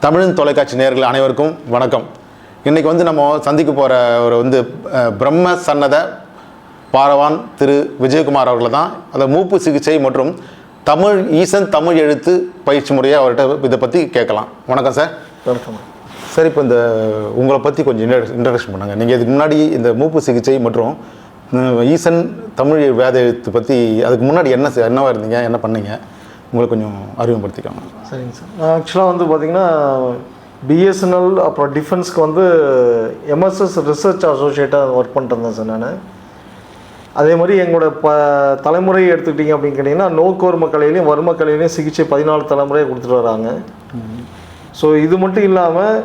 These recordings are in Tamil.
தமிழன் தொலைக்காட்சி நேயர்கள் அனைவருக்கும் வணக்கம். இன்றைக்கி வந்து நம்ம சந்திக்க போகிற ஒரு வந்து பிரம்ம சன்னத பாரவான் திரு விஜயகுமார் அவர்களை தான். அந்த மூப்பு சிகிச்சை மற்றும் தமிழ் ஈசன் தமிழ் எழுத்து பயிற்சி முறையை அவர்கிட்ட இதை பற்றி கேட்கலாம். வணக்கம் சார். வணக்கம். சார் இப்போ இந்த உங்களை பற்றி கொஞ்சம் இன்ட்ரடக்ஷன் பண்ணுங்க. நீங்கள் இதுக்கு முன்னாடி இந்த மூப்பு சிகிச்சை மற்றும் ஈசன் தமிழ் வேத எழுத்து பற்றி அதுக்கு முன்னாடி என்ன செ- என்னவா இருந்தீங்க? என்ன பண்ணீங்க? உங்களை கொஞ்சம் அறிமுகப்படுத்திக்கோங்க. சரிங்க சார். ஆக்சுவலாக வந்து பார்த்தீங்கன்னா பிஎஸ்என்எல் அப்புறம் டிஃபென்ஸ்க்கு வந்து எம்எஸ்எஸ் ரிசர்ச் அசோசியேட்டாக ஒர்க் பண்ணிட்டு இருந்தேன் சார் நான். அதே மாதிரி எங்களோட ப தலைமுறை எடுத்துக்கிட்டிங்க அப்படின்னு கேட்டிங்கன்னா நோக்கோர் மக்களையிலையும் வறும கலையிலையும் சிகிச்சை பதினாலு தலைமுறையை கொடுத்துட்டு வராங்க. ஸோ இது மட்டும் இல்லாமல்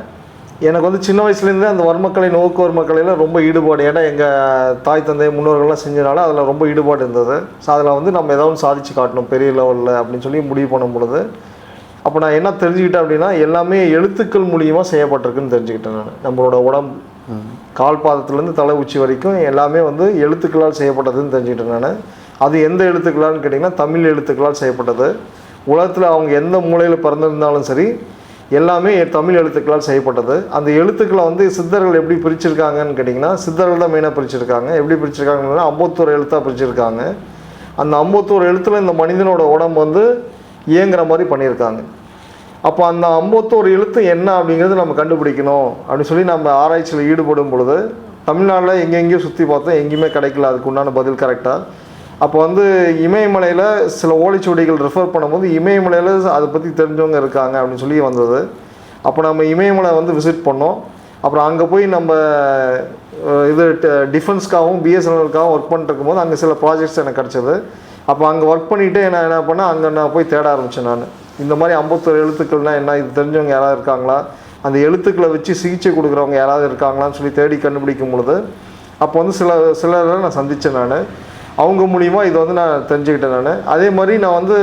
எனக்கு வந்து சின்ன வயசுலேருந்தே அந்த வர்மக்கலை நோக்கு வர்மக்கலையில் ரொம்ப ஈடுபாடு. ஏன்னா எங்கள் தாய் தந்தை முன்னோர்கள்லாம் செஞ்சனால அதில் ரொம்ப ஈடுபாடு இருந்தது. ஸோ அதில் வந்து நம்ம ஏதாவது சாதிச்சு காட்டணும் பெரிய லெவலில் அப்படின்னு சொல்லி முடிவு பண்ணும் பொழுது அப்போ நான் என்ன தெரிஞ்சுக்கிட்டேன் அப்படின்னா எல்லாமே எழுத்துக்கள் மூலியமாக செய்யப்பட்டிருக்குன்னு தெரிஞ்சுக்கிட்டேன் நான். நம்மளோட உடம்பு கால் பாதத்துலேருந்து தலை உச்சி வரைக்கும் எல்லாமே வந்து எழுத்துக்களால் செய்யப்பட்டதுன்னு தெரிஞ்சுக்கிட்டேன் நான். அது எந்த எழுத்துக்களான்னு கேட்டிங்கன்னா தமிழ் எழுத்துக்களால் செய்யப்பட்டது. உலகத்தில் அவங்க எந்த மூலையில் பிறந்திருந்தாலும் சரி எல்லாமே தமிழ் எழுத்துக்களால் செய்யப்பட்டது. அந்த எழுத்துக்களை வந்து சித்தர்கள் எப்படி பிரிச்சிருக்காங்கன்னு கேட்டிங்கன்னா சித்தர்கள் தான் மெயினாக பிரிச்சிருக்காங்க. எப்படி பிரிச்சிருக்காங்கன்னா ஐம்பத்தோரு எழுத்தாக பிரிச்சிருக்காங்க. அந்த ஐம்பத்தோரு எழுத்தில் இந்த மனிதனோட உடம்பு வந்து இயங்குற மாதிரி பண்ணியிருக்காங்க. அப்போ அந்த ஐம்பத்தோரு எழுத்து என்ன அப்படிங்கிறது நம்ம கண்டுபிடிக்கணும் அப்படின்னு சொல்லி நம்ம ஆராய்ச்சியில் ஈடுபடும் பொழுது தமிழ்நாட்டில் எங்கெங்கேயோ சுற்றி பார்த்தோம் எங்கேயுமே கிடைக்கல. அதுக்கு உண்டான பதில் கரெக்டாக அப்போ வந்து இமயமலையில் சில ஓலைச்சுவடிகள் ரெஃபர் பண்ணும்போது இமயமலையில் அதை பற்றி தெரிஞ்சவங்க இருக்காங்க அப்படின்னு சொல்லி வந்தது. அப்போ நம்ம இமயமலை வந்து விசிட் பண்ணோம். அப்புறம் அங்கே போய் நம்ம இது டிஃபென்ஸ்க்காகவும் பிஎஸ்என்எல்காகவும் ஒர்க் பண்ணிட்டு போது அங்கே சில ப்ராஜெக்ட்ஸ் எனக்கு கிடச்சிது. அப்போ அங்கே ஒர்க் பண்ணிவிட்டு நான் என்ன பண்ணேன் அங்கே நான் போய் தேட ஆரம்பித்தேன் நான். இந்த மாதிரி ஐம்பத்தொரு எழுத்துக்கள்னால் என்ன இது தெரிஞ்சவங்க யாராவது இருக்காங்களா? அந்த எழுத்துக்களை வச்சு சிகிச்சை கொடுக்குறவங்க யாராவது இருக்காங்களான்னு சொல்லி தேடி கண்டுபிடிக்கும் பொழுது அப்போ வந்து சில சிலரை நான் சந்தித்தேன் நான். அவங்க மூலிமா இதை வந்து நான் தெரிஞ்சுக்கிட்டேன் நான். அதே மாதிரி நான் வந்து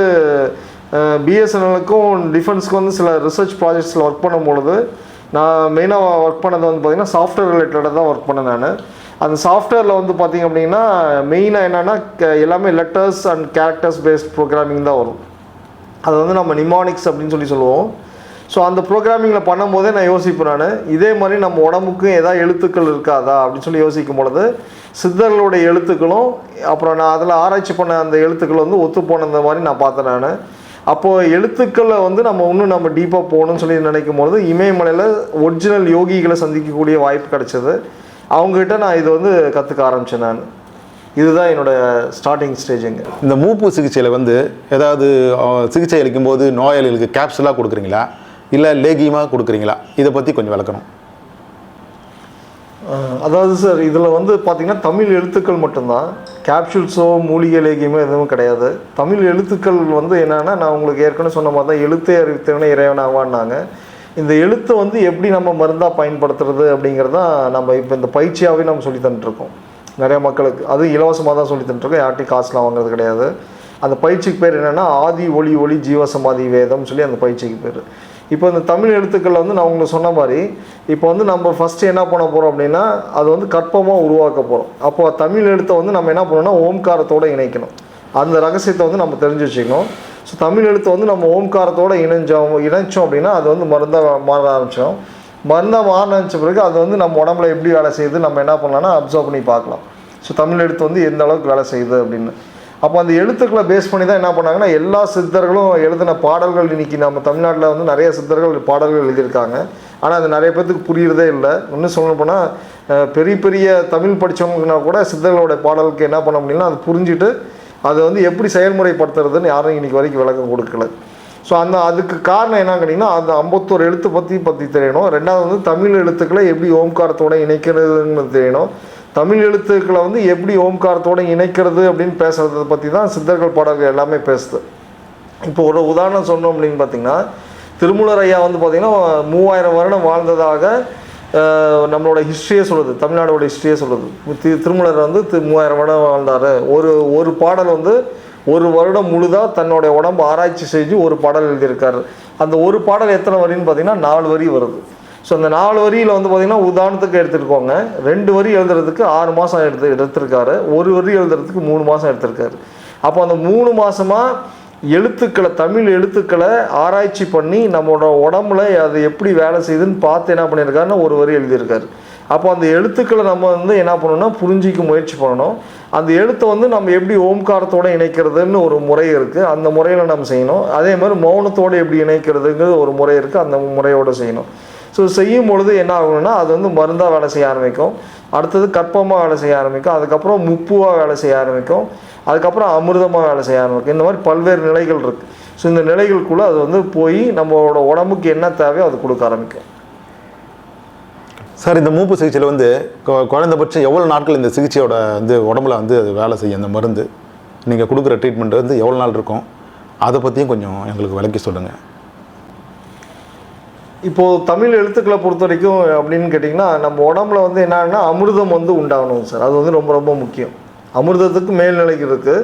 பிஎஸ்என்எலுக்கும் டிஃபென்ஸ்க்கும் வந்து சில ரிசர்ச் ப்ராஜெக்ட்ஸில் ஒர்க் பண்ணும்பொழுது நான் மெயினாக ஒர்க் பண்ணது வந்து பார்த்திங்கன்னா சாஃப்ட்வேர் ரிலேட்டடாக தான் ஒர்க் பண்ணேன் நான். அந்த சாஃப்ட்வேரில் வந்து பார்த்திங்க அப்படின்னா மெயினாக என்னென்னா எல்லாமே letters and characters based programming தான் வரும். அது வந்து நம்ம நிமானிக்ஸ் அப்படின்னு சொல்லி சொல்லுவோம். ஸோ அந்த ப்ரோக்ராமிங்கில் பண்ணும்போதே நான் யோசிப்பேன் நான் இதே மாதிரி நம்ம உடம்புக்கும் ஏதாவது எழுத்துக்கள் இருக்காதா? அப்படின்னு சொல்லி யோசிக்கும் பொழுது சித்தர்களுடைய எழுத்துக்களும் அப்புறம் நான் அதில் ஆராய்ச்சி பண்ண அந்த எழுத்துக்கள் வந்து ஒத்து போனது மாதிரி நான் பார்த்தேன் நான். அப்போது எழுத்துக்களை வந்து நம்ம இன்னும் நம்ம டீப்பாக போகணும்னு சொல்லி நினைக்கும் பொழுது இமயமலையில் ஒரிஜினல் யோகிகளை சந்திக்கக்கூடிய வாய்ப்பு கிடைச்சது. அவங்ககிட்ட நான் இது வந்து கற்றுக்க ஆரம்பித்தேன் நான். இதுதான் என்னோட ஸ்டார்டிங் ஸ்டேஜுங்க இந்த மூப்பு சிகிச்சையில் வந்து ஏதாவது சிகிச்சை அளிக்கும்போது நோயாளிகளுக்கு கேப்சுலாக கொடுக்குறீங்களா? இல்லை லேகியமாக கொடுக்குறீங்களா? இதை பற்றி கொஞ்சம் விளக்கணும். அதாவது சார் இதில் வந்து பார்த்திங்கன்னா தமிழ் எழுத்துக்கள் மட்டும்தான். கேப்சூல்ஸோ மூலிகை லேகியமோ எதுவும் கிடையாது. தமிழ் எழுத்துக்கள் வந்து என்னென்னா நான் உங்களுக்கு ஏற்கனவே சொன்ன மாதிரி தான் எழுத்தே அறிவித்தவனே இறைவனாவான்னாங்க இந்த எழுத்தை வந்து எப்படி நம்ம மருந்தாக பயன்படுத்துறது அப்படிங்கிறது தான் நம்ம இப்போ இந்த பயிற்சியாகவே நம்ம சொல்லி தந்துட்டுருக்கோம். நிறைய மக்களுக்கு அது இலவசமாக தான் சொல்லி தந்துட்டுருக்கோம். யார்ட்டையும் காசுலாம் வாங்குறது கிடையாது. அந்த பயிற்சிக்கு பேர் என்னென்னா ஆதி ஒளி ஒளி ஜீவசமாதி வேதம்னு சொல்லி அந்த பயிற்சிக்கு பேர். இப்போ இந்த தமிழ் எழுத்துக்களில் வந்து நான் உங்களுக்கு சொன்ன மாதிரி இப்போ வந்து நம்ம ஃபஸ்ட்டு என்ன பண்ண போகிறோம் அப்படின்னா அது வந்து கற்பமாக உருவாக்க போகிறோம் அப்போ தமிழ் எழுத்தை வந்து நம்ம என்ன பண்ணணும்னா ஓம்காரத்தோட இணைக்கணும். அந்த ரகசியத்தை வந்து நம்ம தெரிஞ்சு வச்சுக்கணும். ஸோ தமிழ் எழுத்து வந்து நம்ம ஓம்காரத்தோடு இணைஞ்சோம் இணைச்சோம் அப்படின்னா அது வந்து மருந்தாக மாற ஆரம்பிச்சோம் மருந்தாக மாற ஆரம்பித்த பிறகு அது வந்து நம்ம உடம்புல எப்படி வேலை செய்யுது நம்ம என்ன பண்ணலாம்னா அப்சர்வ் பண்ணி பார்க்கலாம். ஸோ தமிழ் எழுத்து வந்து எந்த அளவுக்கு வேலை செய்யுது அப்படின்னு. அப்போ அந்த எழுத்துக்களை பேஸ் பண்ணி தான் என்ன பண்ணாங்கன்னா எல்லா சித்தர்களும் எழுதின பாடல்கள் இன்னைக்கு நம்ம தமிழ்நாட்டில் வந்து நிறைய சித்தர்கள் பாடல்கள் எழுதியிருக்காங்க. ஆனால் அது நிறைய பேர்த்துக்கு புரியுறதே இல்லை. இன்னும் சொல்லணும் போனால் பெரிய பெரிய தமிழ் படித்தவங்கன்னா கூட சித்தர்களோட பாடலுக்கு என்ன பண்ண முடியும்னா அது புரிஞ்சுட்டு அதை வந்து எப்படி செயல்முறைப்படுத்துறதுன்னு யாரும் இன்னைக்கு வரைக்கும் விளக்கம் கொடுக்கல. ஸோ அந்த அதுக்கு காரணம் என்ன கேட்டிங்கன்னா அந்த ஐம்பத்தோரு எழுத்து பற்றி பற்றி தெரியணும். ரெண்டாவது வந்து தமிழ் எழுத்துக்களை எப்படி ஓம்காரத்தோட இணைக்கிறதுன்னு தெரியணும். தமிழ் எழுத்துக்களை வந்து எப்படி ஓம்காரத்தோட இணைக்கிறது அப்படின்னு பேசுறதை பற்றி தான் சித்தர்கள் பாடல்கள் எல்லாமே பேசுது. இப்போ ஒரு உதாரணம் சொன்னோம் அப்படின்னு பார்த்தீங்கன்னா திருமூலர் ஐயா வந்து பார்த்தீங்கன்னா மூவாயிரம் வருடம் வாழ்ந்ததாக நம்மளோட ஹிஸ்ட்ரியே சொல்லுது தமிழ்நாடோட ஹிஸ்ட்ரியே சொல்லுது. தி- திருமூலர் வந்து தி- மூவாயிரம் வருடம் வாழ்ந்தார். ஒரு ஒரு பாடல் வந்து ஒரு வருடம் முழுதாக தன்னுடைய உடம்பு ஆராய்ச்சி செஞ்சு ஒரு பாடல் எழுதியிருக்காரு. அந்த ஒரு பாடல் எத்தனை வரின்னு பார்த்தீங்கன்னா நாலு வரி வருது. ஸோ அந்த நாலு வரியில் வந்து பார்த்தீங்கன்னா உதாரணத்துக்கு எடுத்துருக்கோங்க ரெண்டு வரி எழுதுறதுக்கு ஆறு மாதம் எடுத்து எடுத்திருக்காரு. ஒரு வரி எழுதுறதுக்கு மூணு மாதம் எடுத்திருக்காரு. அப்போ அந்த மூணு மாதமாக எழுத்துக்களை தமிழ் எழுத்துக்களை ஆராய்ச்சி பண்ணி நம்மளோட உடம்புல அது எப்படி வேலை செய்யுதுன்னு பார்த்து என்ன பண்ணியிருக்காருன்னா ஒரு வரி எழுதியிருக்காரு. அப்போ அந்த எழுத்துக்களை நம்ம வந்து என்ன பண்ணணும்னா புரிஞ்சிக்க முயற்சி பண்ணணும். அந்த எழுத்தை வந்து நம்ம எப்படி ஓம்காரத்தோடு இணைக்கிறதுன்னு ஒரு முறை இருக்குது அந்த முறையில் நம்ம செய்யணும். அதே மாதிரி மௌனத்தோடு எப்படி இணைக்கிறதுங்கிறது ஒரு முறை இருக்குது அந்த முறையோடு செய்யணும். ஸோ செய்யும் பொழுது என்ன ஆகணும்னா அது வந்து மருந்தாக வேலை செய்ய ஆரம்பிக்கும். அடுத்தது கற்பமாக வேலை செய்ய ஆரம்பிக்கும். அதுக்கப்புறம் முப்புவாக வேலை செய்ய ஆரம்பிக்கும். அதுக்கப்புறம் அமிர்தமாக வேலை செய்ய ஆரம்பிக்கும். இந்த மாதிரி பல்வேறு நிலைகள் இருக்குது ஸோ இந்த நிலைகளுக்குள்ளே அது வந்து போய் நம்மளோட உடம்புக்கு என்ன தேவையோ அது கொடுக்க ஆரம்பிக்கும். சார் இந்த மூப்பு சிகிச்சையில் வந்து கொ- குறைந்தபட்சம் எவ்வளோ நாட்கள் இந்த சிகிச்சையோட வந்து உடம்புல வந்து அது வேலை செய்யும்? அந்த மருந்து. நீங்கள் கொடுக்குற ட்ரீட்மெண்ட் வந்து எவ்வளோ நாள் இருக்கும்? அதை பற்றியும் கொஞ்சம் எங்களுக்கு விளக்கி சொல்லுங்கள் இப்போது தமிழ் எழுத்துக்களை பொறுத்த வரைக்கும் அப்படின்னு கேட்டிங்கன்னா நம்ம உடம்புல வந்து என்னன்னா அமிர்தம் வந்து உண்டாகணும் சார். அது வந்து ரொம்ப ரொம்ப முக்கியம். அமிர்தத்துக்கு மேல்நிலைக்கு இருக்குது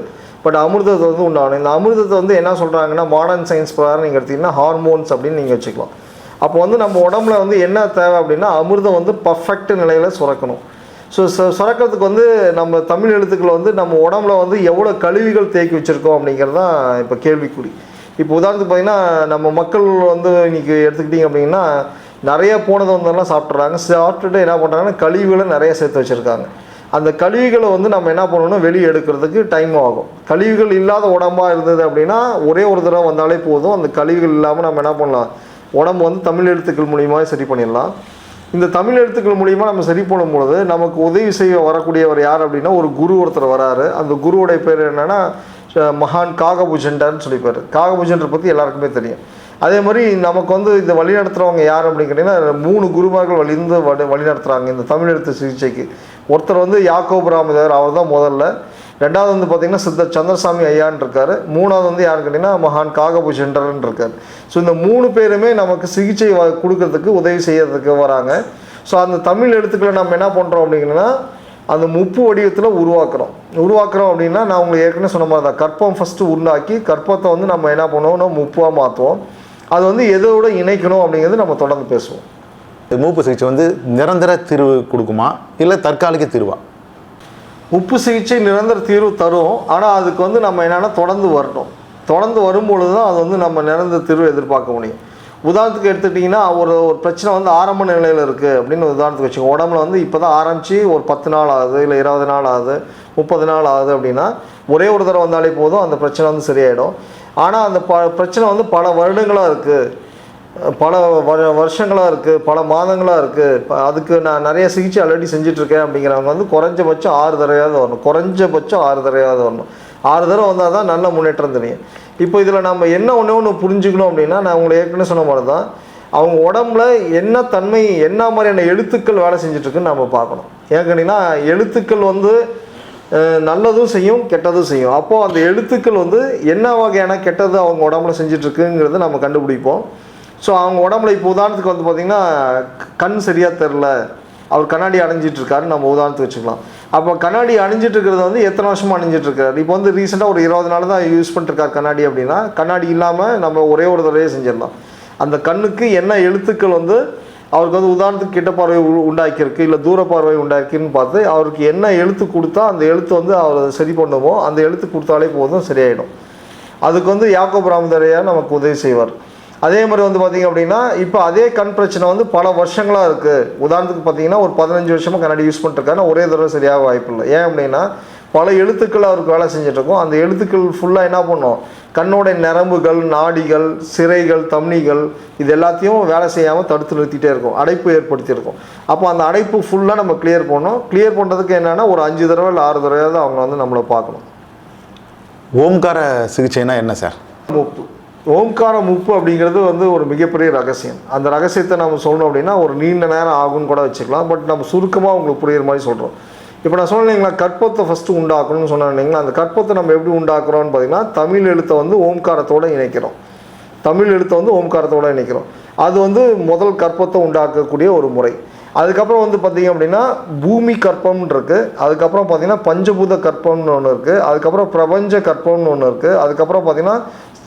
பட் அமிர்தத்தை வந்து உண்டாகணும். இந்த அமிர்தத்தை வந்து என்ன சொல்கிறாங்கன்னா மாடர்ன் சயின்ஸ் பிரகாரம் நீங்கள் எடுத்தீங்கன்னா ஹார்மோன்ஸ் அப்படின்னு நீங்கள் வச்சுக்கலாம். அப்போ வந்து நம்ம உடம்புல வந்து என்ன தேவை அப்படின்னா அமிர்தம் வந்து பர்ஃபெக்ட் நிலையில் சுரக்கணும். ஸோ சுரக்கிறதுக்கு வந்து நம்ம தமிழ் எழுத்துக்களை வந்து நம்ம உடம்புல வந்து எவ்வளோ கழிவுகள் தேக்கி வச்சுருக்கோம் அப்படிங்கிறது தான் இப்போ கேள்விக்குறி. இப்போ உதாரணத்துக்கு பார்த்தீங்கன்னா நம்ம மக்கள் வந்து இன்னைக்கு எடுத்துக்கிட்டிங்க அப்படின்னா நிறைய போனது வந்தெல்லாம் சாப்பிட்றாங்க சாப்பிட்டுட்டு என்ன பண்ணுறாங்கன்னா கழிவுகளை நிறைய சேர்த்து வச்சுருக்காங்க. அந்த கழிவுகளை வந்து நம்ம என்ன பண்ணணும் வெளியே எடுக்கிறதுக்கு டைம் ஆகும். கழிவுகள் இல்லாத உடம்பாக இருந்தது அப்படின்னா ஒரே ஒரு தடவை வந்தாலே போதும். அந்த கழிவுகள் இல்லாமல் நம்ம என்ன பண்ணலாம்? உடம்பு வந்து தமிழ் எழுத்துக்கள் மூலியமாக சரி பண்ணிடலாம். இந்த தமிழ் எழுத்துக்கள் மூலிமா நம்ம சரி பண்ணும் பொழுது நமக்கு உதவி செய்ய வரக்கூடியவர் யார் அப்படின்னா ஒரு குரு ஒருத்தர் வராரு. அந்த குருவுடைய பேர் என்னென்னா மகான் காகபூஜண்டான்னு சொல்லிப்பார் காகபூஜன்ற பற்றி எல்லாருக்குமே தெரியும். அதே மாதிரி நமக்கு வந்து இந்த வழி நடத்துகிறவங்க யார் அப்படின்னு கேட்டிங்கன்னா மூணு குருமார்கள் வழிந்து வழி வழி நடத்துகிறாங்க இந்த தமிழ் எழுத்து சிகிச்சைக்கு. ஒருத்தர் வந்து யாக்கோபு ராமதேவர் அவர் தான் முதல்ல. ரெண்டாவது வந்து பார்த்திங்கன்னா சித்தர் சந்திரசாமி ஐயான்னு இருக்கார். மூணாவது வந்து யாருன்னு கேட்டிங்கன்னா மகான் காகபுஜண்டர்னு இருக்கார். ஸோ இந்த மூணு பேருமே நமக்கு சிகிச்சை வ- கொடுக்கறதுக்கு உதவி செய்யறதுக்கு வராங்க. ஸோ அந்த தமிழ் எழுத்துக்களை நம்ம என்ன பண்ணுறோம் அப்படிங்கன்னா அந்த முப்பு வடிவத்தில் உருவாக்குறோம். உருவாக்குறோம் அப்படின்னா நான் உங்களுக்கு ஏற்கனவே சொன்ன மாதிரி தான் கற்பம் ஃபஸ்ட்டு உருவாக்கி கற்பத்தை வந்து நம்ம என்ன பண்ணுவோம்னா முப்பாக மாற்றுவோம் அது வந்து எதோட இணைக்கணும் அப்படிங்கிறது நம்ம தொடர்ந்து பேசுவோம். மூப்பு சிகிச்சை வந்து நிரந்தர தீர்வு கொடுக்குமா? இல்லை தற்காலிக தீர்வா? உப்பு சிகிச்சை நிரந்தர தீர்வு தரும். ஆனால் அதுக்கு வந்து நம்ம என்னென்னா தொடர்ந்து வரணும். தொடர்ந்து வரும்பொழுது தான் அது வந்து நம்ம நிரந்தர தீர்வு எதிர்பார்க்க முடியும். உதாரணத்துக்கு எடுத்துக்கிட்டிங்கன்னா ஒரு ஒரு பிரச்சனை வந்து ஆரம்ப நிலையில் இருக்குது அப்படின்னு உதாரணத்துக்கு வச்சுக்கோங்க. உடம்புல வந்து இப்போ தான் ஆரம்பித்து ஒரு பத்து நாள் ஆகுது இல்லை இருபது நாள் ஆகுது முப்பது நாள் ஆகுது அப்படின்னா ஒரே ஒரு தடவை வந்தாலே போதும் அந்த பிரச்சனை வந்து சரியாயிடும். ஆனால் அந்த ப பிரச்சனை வந்து பல வருடங்களாக இருக்குது பல வ- வருஷங்களாக இருக்குது பல மாதங்களாக இருக்குது அதுக்கு நான் நிறைய சிகிச்சை ஆல்ரெடி செஞ்சிட்ருக்கேன் அப்படிங்கிறவங்க வந்து குறைஞ்சபட்சம் ஆறு தடவையாவது வரணும். குறைஞ்சபட்சம் ஆறு தடவையாவது வரணும். ஆறு தடவை வந்தால் தான் நல்ல முன்னேற்றம் தெரியும். இப்போ இதில் நம்ம என்ன ஒன்று ஒன்று புரிஞ்சுக்கணும் அப்படின்னா நான் உங்களை ஏற்கனவே சொன்ன மாதிரி தான் அவங்க உடம்புல என்ன தன்மை என்ன மாதிரியான எழுத்துக்கள் வேலை செஞ்சிட்ருக்குன்னு நம்ம பார்க்கணும். ஏன் கேட்டிங்கன்னா எழுத்துக்கள் வந்து நல்லதும் செய்யும் கெட்டதும் செய்யும். அப்போது அந்த எழுத்துக்கள் வந்து என்ன வகையான கெட்டது அவங்க உடம்புல செஞ்சிட்ருக்குங்கிறத நம்ம கண்டுபிடிப்போம். ஸோ அவங்க உடம்புல இப்போ உதாரணத்துக்கு வந்து பார்த்திங்கன்னா கண் சரியாக தெரில அவர் கண்ணாடி அடைஞ்சிட்ருக்காருன்னு நம்ம உதாரணத்துக்கு வச்சுக்கலாம். அப்போ கண்ணாடி அணிஞ்சிட்டு இருக்கிறது வந்து எத்தனை வருஷமாக அணிஞ்சிட்டு இருக்காரு இப்போ வந்து ரீசெண்டாக ஒரு இருபது நாள் தான் யூஸ் பண்ணிருக்காரு கண்ணாடி அப்படின்னா கண்ணாடி இல்லாமல் நம்ம ஒரே ஒரு தடவையே செஞ்சிடலாம். அந்த கண்ணுக்கு என்ன எழுத்துக்கள் வந்து அவருக்கு வந்து உதாரணத்துக்கு கிட்ட பார்வை உ- உண்டாக்கியிருக்கு இல்லை தூர பார்வை உண்டாக்கிருக்குன்னு பார்த்து அவருக்கு என்ன எழுத்து கொடுத்தா அந்த எழுத்து வந்து அவர் சரி பண்ணுவோம் அந்த எழுத்து கொடுத்தாலே போதும் சரியாயிடும். அதுக்கு வந்து யாக்கோ பிராமதரையாக நமக்கு உதவி செய்வார். அதே மாதிரி வந்து பார்த்தீங்க அப்படின்னா இப்போ அதே கண் பிரச்சனை வந்து பல வருஷங்களாக இருக்குது உதாரணத்துக்கு பார்த்தீங்கன்னா ஒரு பதினஞ்சு வருஷமாக கண்ணாடி யூஸ் பண்ணிருக்காரு ஒரே தடவை சரியாக வாய்ப்பு இல்லை. ஏன் அப்படின்னா பல எழுத்துக்கள் அவருக்கு வேலை செஞ்சுட்டு இருக்கும் அந்த எழுத்துக்கள் ஃபுல்லாக என்ன பண்ணும்? கண்ணோட நரம்புகள் நாடிகள் சிரைகள் தம்னிகள் இது எல்லாத்தையும் வேலை செய்யாமல் தடுத்து நிறுத்திட்டே இருக்கும். அடைப்பு ஏற்படுத்தியிருக்கும். அப்போ அந்த அடைப்பு ஃபுல்லாக நம்ம கிளியர் பண்ணணும். கிளியர் பண்ணுறதுக்கு என்னென்னா ஒரு அஞ்சு தடவை இல்லை ஆறு தடவையாவது அவங்க வந்து நம்மளை பார்க்கணும். ஓம்கார சிகிச்சைனா என்ன சார்? முப்பு. ஓம்காரம் உப்பு அப்படிங்கிறது வந்து ஒரு மிகப்பெரிய ரகசியம். அந்த ரகசியத்தை நம்ம சொல்லணும் அப்படின்னா ஒரு நீண்ட நேரம் ஆகும்னு கூட வச்சுக்கலாம். பட் நம்ம சுருக்கமாக உங்களுக்கு புரியுற மாதிரி சொல்கிறோம் இப்போ நான் சொன்னேன் இல்லைங்களா கற்பத்தை ஃபஸ்ட்டு உண்டாக்கணும்னு சொன்னேன் இல்லைங்களா? அந்த கற்பத்தை நம்ம எப்படி உண்டாக்குறோம்னு பார்த்தீங்கன்னா தமிழ் எழுத்தை வந்து ஓம்காரத்தோடு இணைக்கிறோம். தமிழ் எழுத்தை வந்து ஓம்காரத்தோடு இணைக்கிறோம். அது வந்து முதல் கற்பத்தை உண்டாக்கக்கூடிய ஒரு முறை. அதுக்கப்புறம் வந்து பார்த்திங்க அப்படின்னா பூமி கற்பம்னு இருக்குது அதுக்கப்புறம் பார்த்திங்கன்னா பஞ்சபூத கற்பம்னு ஒன்று இருக்குது அதுக்கப்புறம் பிரபஞ்ச கற்பம்னு ஒன்று இருக்குது அதுக்கப்புறம் பார்த்தீங்கன்னா